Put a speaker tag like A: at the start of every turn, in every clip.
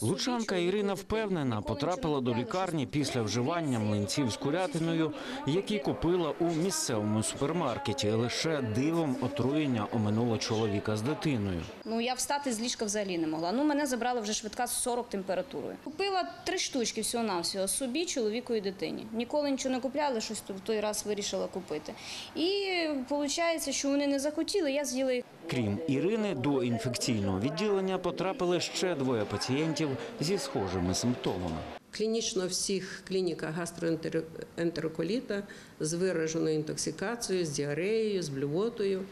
A: Лучанка Ірина впевнена, потрапила до лікарні після вживання млинців з курятиною, які купила у місцевому супермаркеті. Лише дивом отруєння оминуло чоловіка з дитиною.
B: Ну я встати з ліжка взагалі не могла. Ну мене забрала вже швидка з 40 температурою. Купила три штучки всього навсього собі, чоловіку і дитині. Ніколи нічого не купляла, щось в той раз вирішила купити. І виходить, що вони не захотіли, я з'їла їх.
A: Крім Ірини, до інфекційного відділення потрапили ще двоє пацієнтів зі схожими симптомами.
C: Клінічно всіх клініках гастроентероколіта з вираженою інтоксикацією, з діареєю, з блювотою.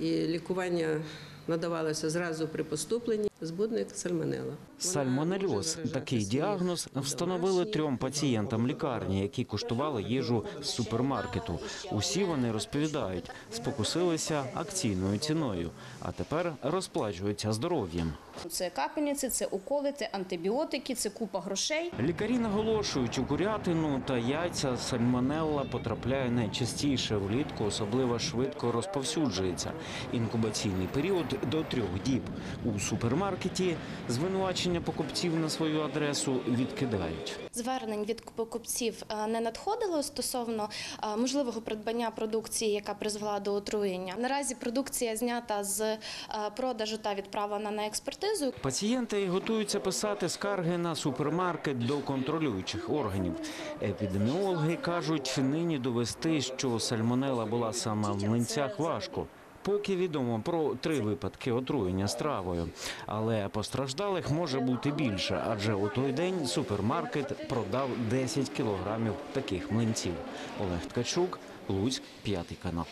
C: І лікування надавалося зразу при поступленні. Збудник сальмонела.
A: Сальмонельоз. Такий діагноз встановили трьом пацієнтам лікарні, які куштували їжу з супермаркету. Усі вони розповідають, спокусилися акційною ціною, а тепер розплачуються здоров'ям.
B: Це капельниці, це уколи, це антибіотики, це купа грошей.
A: Лікарі наголошують, у курятину та яйця сальмонелла потрапляє найчастіше влітку, особливо швидко розповсюджується. Інкубаційний період до трьох діб. У супермаркеті звинувачення покупців на свою адресу відкидають.
D: Звернень від покупців е, не надходило стосовно е, можливого придбання продукції, яка призвела до отруєння. Наразі продукція знята з е, продажу та відправлена на експертизу.
A: Пацієнти готуються писати скарги на супермаркет до контролюючих органів. Епідеміологи кажуть, нині довести, що сальмонела була саме в млинцях важко. Поки відомо про три випадки отруєння стравою, але постраждалих може бути більше, адже у той день супермаркет продав 10 кілограмів таких млинців. Олег Ткачук, Луцьк, п'ятий канал.